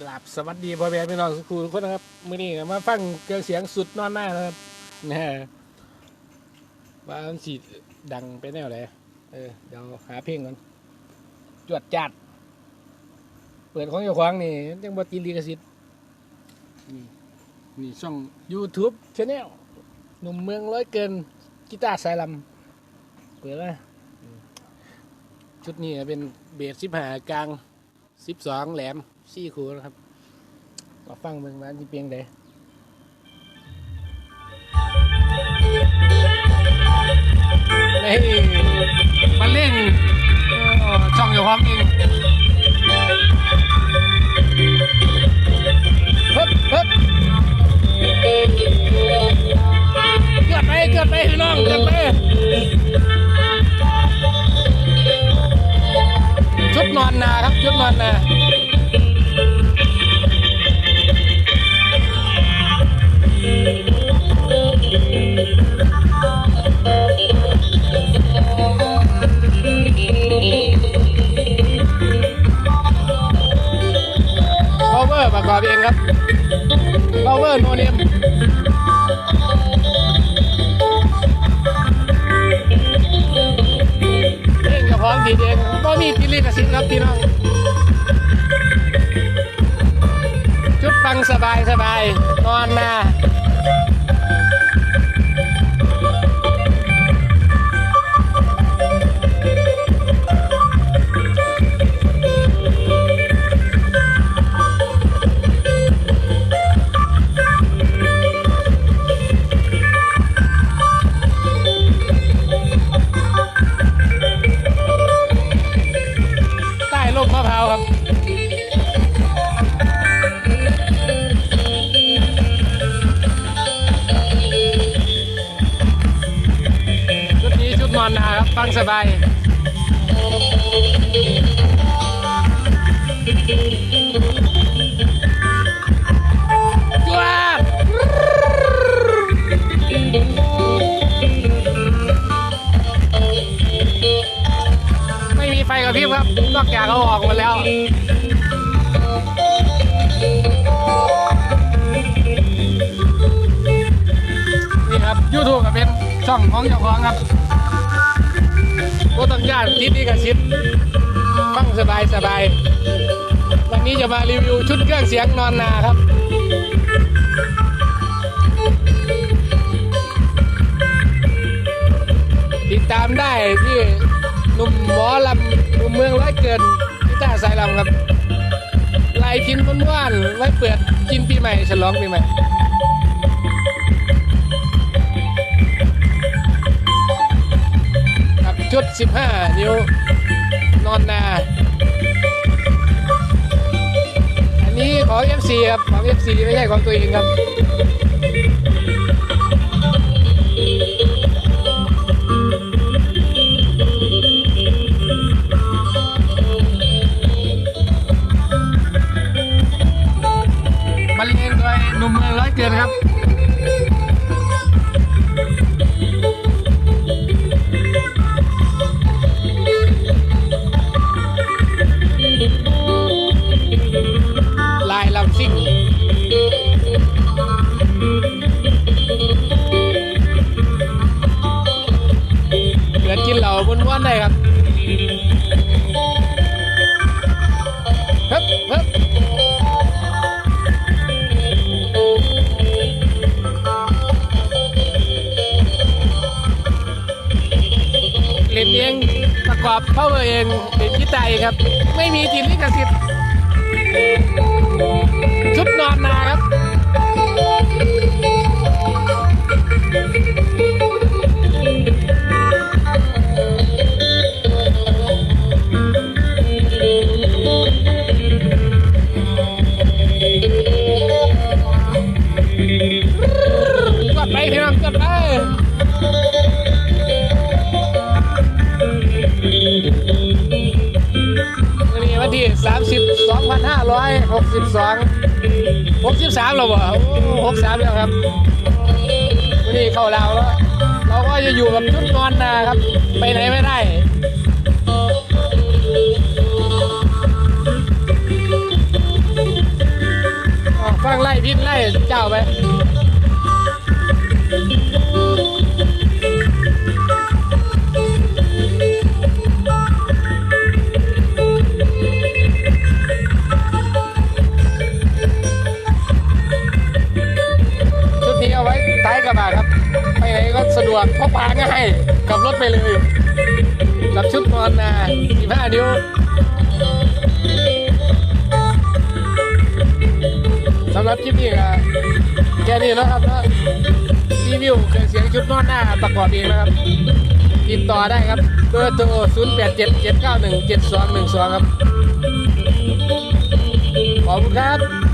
กราบสวัสดีพ่อแม่พี่น้องทุกคนทุกคนนะครับมื้อนี้ก็มาฟังเครื่องเสียงสุดนอนหน้านะครับนะฮะว่ามันสีดังไปแนวไหนเออเดี๋ยวหาเพลงก่อนจวดจัด เปิดของเจ้าของนี่ยังบ่ติดลิขสิทธิ์นี่นี่ช่อง YouTube Channel หนุ่มเมืองร้อยเกินกีตาร์สายลำเปิดแล้วชุดนี้เป็นเบสสิบห้ากลางสิบสองแหลม สี่คูนะครับมาฟังเบิ่งว่าสิเพียงใดนี่มาเล่นเอ่อช่องอยู่ห้องเอง power ประกอบเองครับ power no name เองกับพร้อมดีเองก็มีติลิกสิทธิ์ครับพี่น้อง ชุดฟังสบายสบายนอนนา สบายจวดไม่มีไฟกระพริบครับ นอกจากเอาออกหมาแล้วนี่ครับ YouTube ก็เป็นช่องของเจ้าของครับ ก็ต้องย่านติดนี่กับชิดฟังสบายสบายวันนี้จะมารีวิวชุดเครื่องเสียงนอนนาครับติดตามได้ที่หนุ่มหมอลำหนุ่มเมืองร้อยเกินพิตาร์สายลำครับลายพินม้วนๆไว้เปิดกินปีใหม่ฉลองปีใหม่ 15 นิ้ว นอนนา อันนี้ของ FC ครับ ของ FC ไม่ใช่ของตัวเองครับ นเองประกอบเข้าเองเป็นกีตาร์เองครับ ไม่มีจินลิขสิทธิ์ชุดนอนนาครับ ที่ 30 2562 63แล้วบ่โอ้63 แล้วครับวันนี้เข้าลาวแล้ว เราก็จะอยู่กับชุดนอนนาครับ ไปไหนไม่ได้ฟังไล่พิษไล่เจ้าไป วกพกพาง่ายขับรถไปเลยกับชุดนอนนา15นิ้วสำหรับคลิปนี้ก็แค่นี้แล้วครับแล้วรีวิวเครื่องเสียงชุดนอนหน้าประกอบเองนะครับ ติดต่อได้ครับเบอร์โทร0 8 7 7 9 1 7 2 1 2 ครับ ขอบคุณครับ